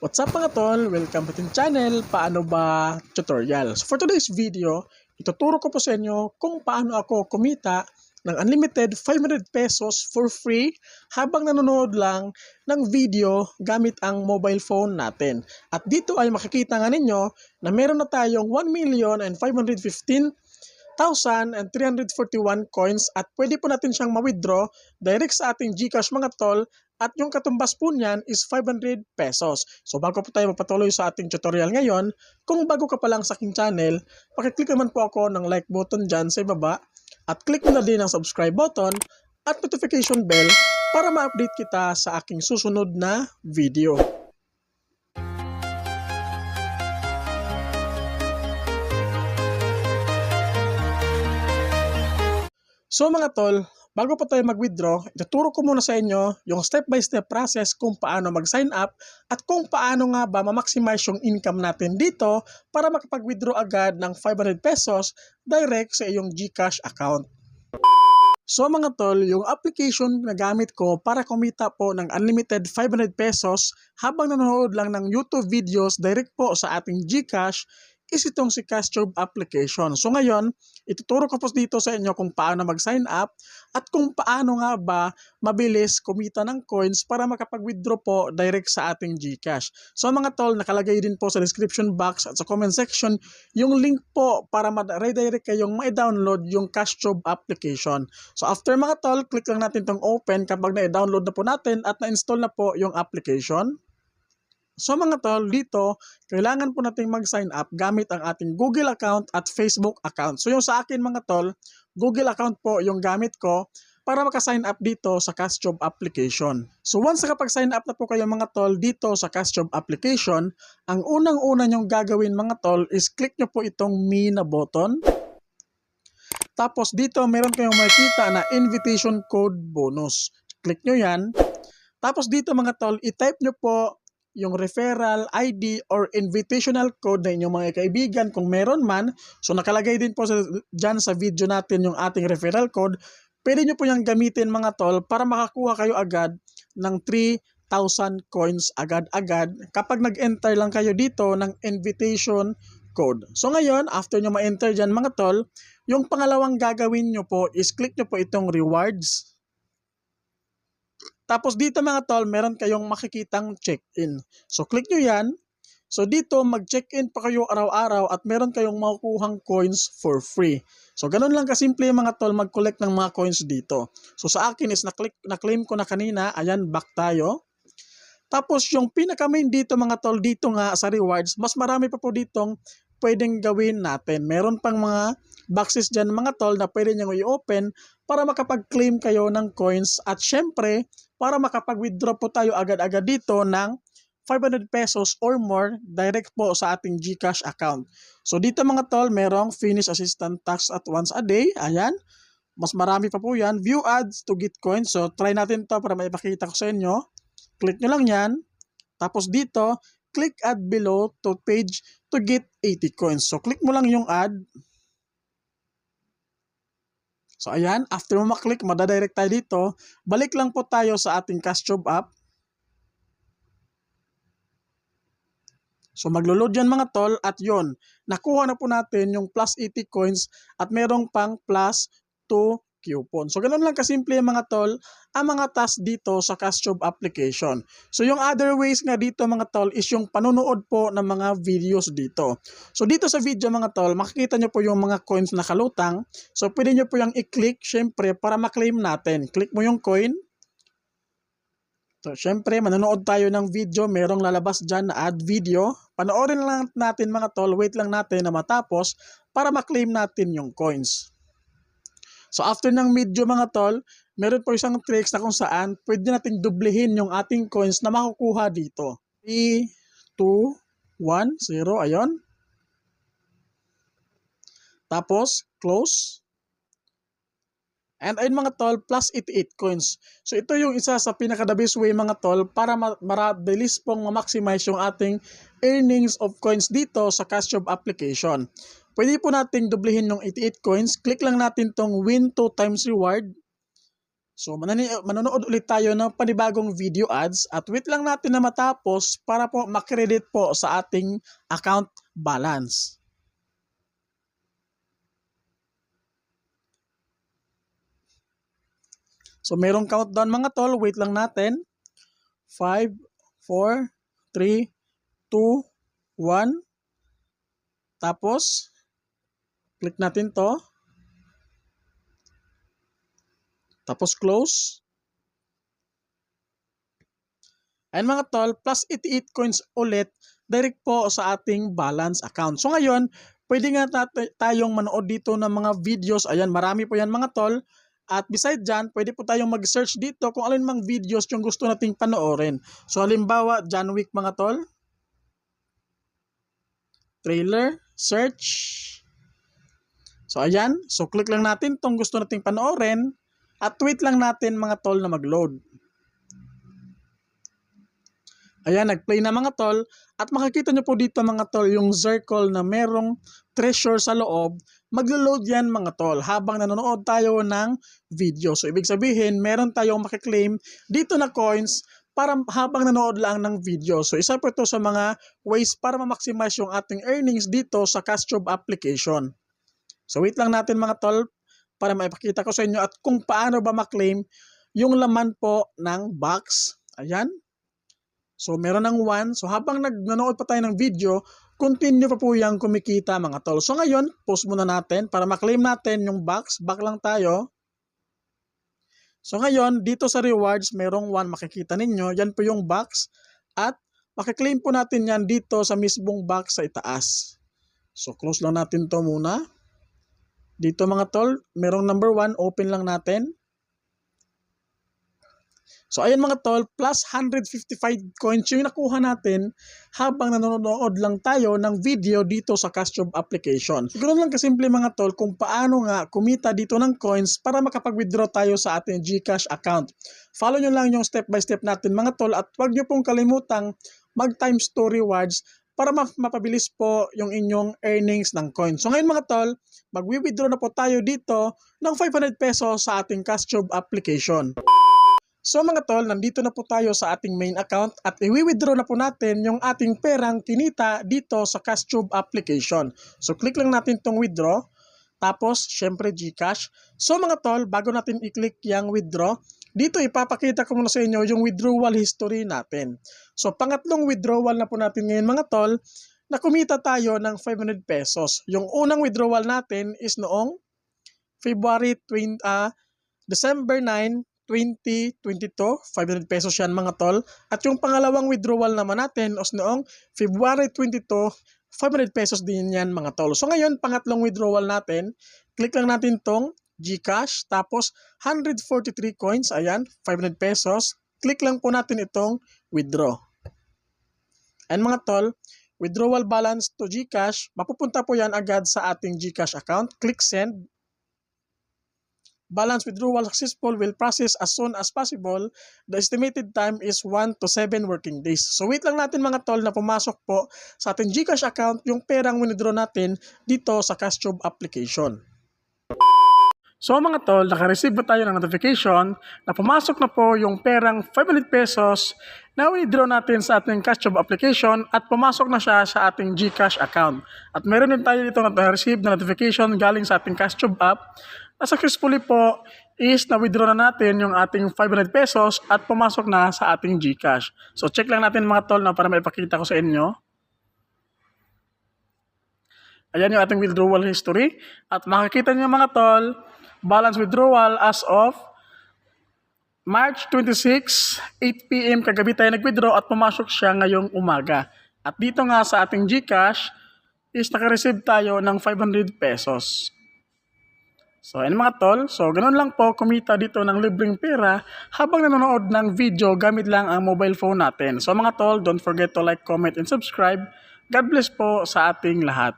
What's up mga tol? Welcome to ating channel, Paano Ba Tutorial. So for today's video, ituturo ko po sa inyo kung paano ako kumita ng unlimited 500 pesos for free habang nanonood lang ng video gamit ang mobile phone natin. At dito ay makikita nga ninyo na meron na tayong 1 million and 515 1,341 coins at pwede po natin siyang ma-withdraw direct sa ating GCash mga tol at yung katumbas po niyan is 500 pesos. So bago po tayo mapatuloy sa ating tutorial ngayon, kung bago ka pa lang sa aking channel, pakiclick naman po ako ng like button dyan sa ibaba at click mo na din ang subscribe button at notification bell para ma-update kita sa aking susunod na video. So mga tol, bago pa tayo mag-withdraw, ituturo ko muna sa inyo yung step-by-step process kung paano mag-sign up at kung paano nga ba ma-maximize yung income natin dito para makapag-withdraw agad ng 500 pesos direct sa iyong GCash account. So mga tol, yung application na gamit ko para kumita po ng unlimited 500 pesos habang nanonood lang ng YouTube videos direct po sa ating GCash is itong si CashTube application. So ngayon, ituturo ko po dito sa inyo kung paano mag-sign up at kung paano nga ba mabilis kumita ng coins para makapag-withdraw po direct sa ating GCash. So mga tol, nakalagay din po sa description box at sa comment section yung link po para ma-redirect kayong ma-download yung CashTube application. So after mga tol, click lang natin tong open kapag na-download na po natin at na-install na po yung application. So mga tol, dito, kailangan po nating mag-sign up gamit ang ating Google account at Facebook account. So yung sa akin mga tol, Google account po yung gamit ko para maka-sign up dito sa CashJob application. So once nakapag-sign up na po kayo mga tol dito sa CashJob application, ang unang-una nyong gagawin mga tol is click nyo po itong me na button. Tapos dito meron kayong makikita na invitation code bonus. Click nyo yan. Tapos dito mga tol, i-type nyo po yung referral ID or invitational code na inyong mga kaibigan kung meron man. So nakalagay din po sa, dyan sa video natin yung ating referral code. Pwede nyo po yung gamitin mga tol para makakuha kayo agad ng 3,000 coins agad-agad kapag nag-enter lang kayo dito ng invitation code. So ngayon, after nyo ma-enter dyan mga tol, yung pangalawang gagawin nyo po is click nyo po itong rewards tapos dito mga tol, meron kayong makikitang check-in. So click nyo yan. So dito, mag-check-in pa kayo araw-araw at meron kayong makukuhang coins for free. So ganun lang kasimple mga tol mag-collect ng mga coins dito. So sa akin is na-click, na-claim ko na kanina. Ayan, back tayo. Tapos yung pinaka-main dito mga tol, dito nga sa rewards, mas marami pa po ditong pwedeng gawin natin. Meron pang mga boxes dyan mga tol na pwede nyo i-open para makapag-claim kayo ng coins at syempre para makapag-withdraw po tayo agad-agad dito ng 500 pesos or more direct po sa ating GCash account. So dito mga tol, merong finish assistant tax at once a day. Ayan. Mas marami pa po yan. View ads to get coins. So try natin to para maipakita ko sa inyo. Click nyo lang yan. Tapos dito, click add below to page to get 80 coins. So click mo lang yung ad. So ayan, after mo maklik, madadirect tayo dito. Balik lang po tayo sa ating CashTube app. So maglo-load yan mga tol at yon nakuha na po natin yung plus 80 coins at merong pang plus 2 coupon. So, ganun lang kasimple mga tol, ang mga task dito sa CashTube application. So, yung other ways nga dito mga tol is yung panonood po ng mga videos dito. So, dito sa video mga tol, makikita nyo po yung mga coins na kalutang. So, pwede nyo po yung i-click, syempre, para maklaim natin. Click mo yung coin. So, syempre, manonood tayo ng video. Merong lalabas dyan na add video. Panoorin lang natin mga tol. Wait lang natin na matapos para maklaim natin yung coins. So after ng medyo mga tol, meron po isang tricks na kung saan pwede nating dublihin yung ating coins na makukuha dito. 3, 2, 1, 0, ayon. Tapos, close. And ayun mga tol, plus 88 coins. So ito yung isa sa pinaka-the way mga tol para marabilis pong ma-maximize yung ating earnings of coins dito sa CashJob application. Pwede po nating dublihin ng 88 coins. Click lang natin tong win 2 times reward. So manonood ulit tayo ng panibagong video ads at wait lang natin na matapos para po makredit po sa ating account balance. So merong countdown mga tol, wait lang natin. 5, 4, 3, 2, 1. Tapos, click natin to. Tapos close. Ayan mga tol, plus 88 coins ulit direct po sa ating balance account. So ngayon, pwede nga tayong manood dito ng mga videos. Ayan, marami po yan mga tol. At beside dyan, pwede po tayong mag-search dito kung alin mang videos yung gusto nating panoorin. So halimbawa, John Wick mga tol. Trailer, search. So ayan, so click lang natin tong gusto nating panoorin. At wait lang natin mga tol na mag-load. Ayan, nag-play na mga tol. At makikita nyo po dito mga tol yung circle na merong treasure sa loob. Maglo-load yan mga tol habang nanonood tayo ng video. So ibig sabihin, meron tayong makiklaim dito na coins para habang nanood lang ng video. So isa po ito sa mga ways para ma-maximize yung ating earnings dito sa CashJob application. So wait lang natin mga tol para maipakita ko sa inyo at kung paano ba maklaim yung laman po ng box. Ayan. So meron ng 1. So habang nanonood pa tayo ng video, continue pa po yung kumikita mga tol. So ngayon, post muna natin para maklaim natin yung box. Back lang tayo. So ngayon, dito sa rewards, merong 1 makikita ninyo. Yan po yung box. At makiklaim po natin yan dito sa mismong box sa itaas. So close lang natin to muna. Dito mga tol, merong number 1, open lang natin. So ayan mga tol, plus 155 coins yung nakuha natin habang nanonood lang tayo ng video dito sa CashJob application. Siguro lang kasimple mga tol kung paano nga kumita dito ng coins para makapag-withdraw tayo sa ating GCash account. Follow nyo lang yung step by step natin mga tol at huwag nyo pong kalimutang mag times 2 rewards para ma- mapabilis po yung inyong earnings ng coins. So ngayon mga tol, mag-withdraw na po tayo dito ng 500 pesos sa ating CashJob application. So mga tol, nandito na po tayo sa ating main account at i-withdraw na po natin yung ating perang kinita dito sa CashTube application. So click lang natin tong withdraw. Tapos, syempre Gcash. So mga tol, bago natin i-click yung withdraw, dito ipapakita ko muna sa inyo yung withdrawal history natin. So pangatlong withdrawal na po natin ngayon mga tol, na kumita tayo ng 500 pesos. Yung unang withdrawal natin is noong February 20, ah, December 9, 2022, 500 pesos yan mga tol. At yung pangalawang withdrawal naman natin is noong February 22, 500 pesos din yan mga tol. So ngayon, pangatlong withdrawal natin, click lang natin tong Gcash, tapos 143 coins, ayan, 500 pesos. Click lang po natin itong withdraw. And mga tol, withdrawal balance to Gcash, mapupunta po yan agad sa ating Gcash account. Click send, balance withdrawal successful will process as soon as possible. The estimated time is 1 to 7 working days. So wait lang natin mga tol na pumasok po sa ating GCash account yung perang withdraw natin dito sa CashTube application. So mga tol, naka-receive ba tayo ng notification na pumasok na po yung perang 500 pesos na withdraw natin sa ating CashJob application at pumasok na siya sa ating GCash account. At meron din tayo dito na-receive na notification galing sa ating CashJob app na successfully po is na-withdraw na natin yung ating 500 pesos at pumasok na sa ating GCash. So check lang natin mga tol na para maipakita ko sa inyo. Ayan yung ating withdrawal history. At makikita niyo mga tol, balance withdrawal as of March 26, 8 p.m. kagabi tayo nag-withdraw at pumasok siya ngayong umaga. At dito nga sa ating GCash is naka-receive tayo ng 500 pesos. So, ayun mga tol. So, ganun lang po kumita dito ng libreng pera habang nanonood ng video gamit lang ang mobile phone natin. So, mga tol, don't forget to like, comment, and subscribe. God bless po sa ating lahat.